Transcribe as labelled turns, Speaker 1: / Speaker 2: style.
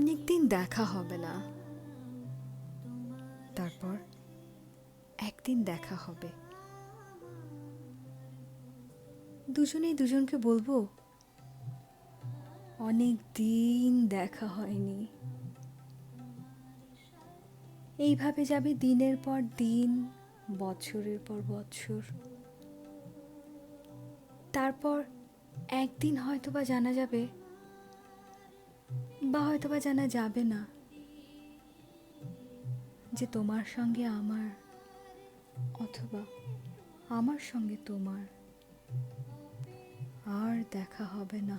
Speaker 1: অনেক দিন দেখা হবে না। তারপর একদিন দেখা হবে। দুজনেই দুজনকে বলব অনেক দিন দেখা হয়নি। এইভাবে যাবে দিনের পর দিন, বছরের পর বছর। তারপর একদিন হয়তো বা জানা যাবে বা হয়তো বা জানা যাবে না যে তোমার সঙ্গে আমার অথবা আমার সঙ্গে তোমার আর দেখা হবে না।